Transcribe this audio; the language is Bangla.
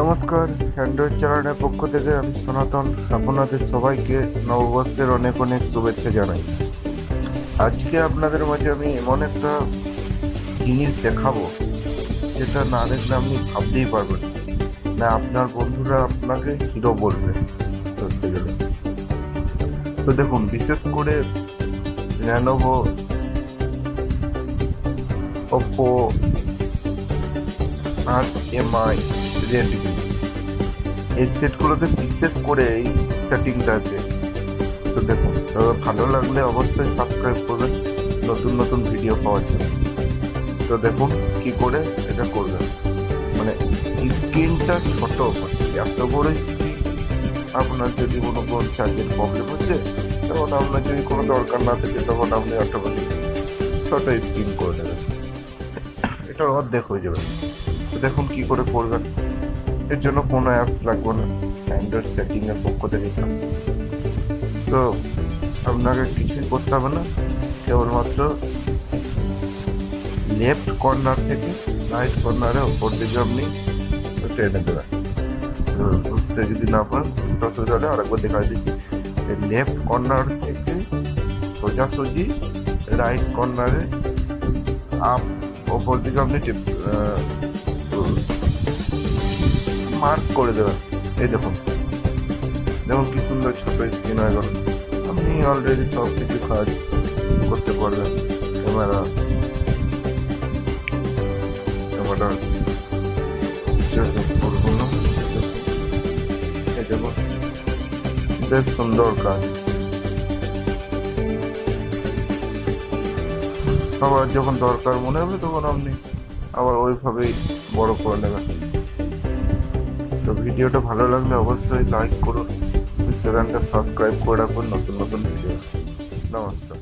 নমস্কার অ্যান্ড্রয়েড চ্যানেলের পক্ষ থেকে আমি সনাতন, আপনাদের সবাইকে নববর্ষের অনেক অনেক শুভেচ্ছা জানাই। আজকে আপনাদের মাঝে আমি এমন একটা জিনিস দেখাবো, যেটা না দেখলে আপনি ভাবতেই পারবেন না। না, আপনার বন্ধুরা আপনাকে হিরো বলবে। ধরতে গেলে তো দেখুন, বিশেষ করে ল্যানোভো ওপো আর এমআই এই সেটগুলোতে বিশেষ করে এই সেটিংটা আছে। তো দেখুন ভালো লাগলে অবশ্যই সাবস্ক্রাইব করবেন, নতুন নতুন ভিডিও পাওয়ার জন্য। তো দেখুন কি করে এটা করবেন। মানে স্ক্রিনটা ছোট, এত বড় আপনার যদি কোনো কোন চার্জের প্রবলেম হচ্ছে তখন আপনার যদি কোনো দরকার না থাকে, তখন আপনি অটোমেটিক ছোট স্ক্রিন করে নেবেন। এটা অর্ধেক হয়ে যাবে। তো দেখুন কি করে করবেন। এর জন্য কোনো অ্যাপস লাগবে না। অ্যান্ড্রয়েড সেটিং এর পক্ষ থেকে। তো আপনাকে কিছুই করতে হবে না। কেবলমাত্র লেফট কর্নার থেকে রাইট কর্নারে ওপর দিকে আপনি টেনে দেবেন বুঝতে যদি না পারেন বুঝতে অসুবিধা হলে আরেকবার দেখা দিচ্ছি। লেফট কর্নার থেকে সোজাসুজি রাইট কর্নারে আপ ওপর দিকে আপনি মার্ক করে দেবেন এই দেখুন। যেমন কি সুন্দর ছোট স্ক্রিন হয়ে গেল। আপনি অলরেডি সব কিছু কাজ করতে পারবেন ক্যামেরা। ক্যামেরা বেশ সুন্দর কাজ। আবার যখন দরকার মনে হবে, তখন আপনি আবার ওইভাবেই বড় করে নেবেন। তো ভিডিওটা ভালো লাগলে অবশ্যই লাইক করুন। চ্যানেলটা সাবস্ক্রাইব করে রাখুন, নতুন নতুন ভিডিও নমস্কার।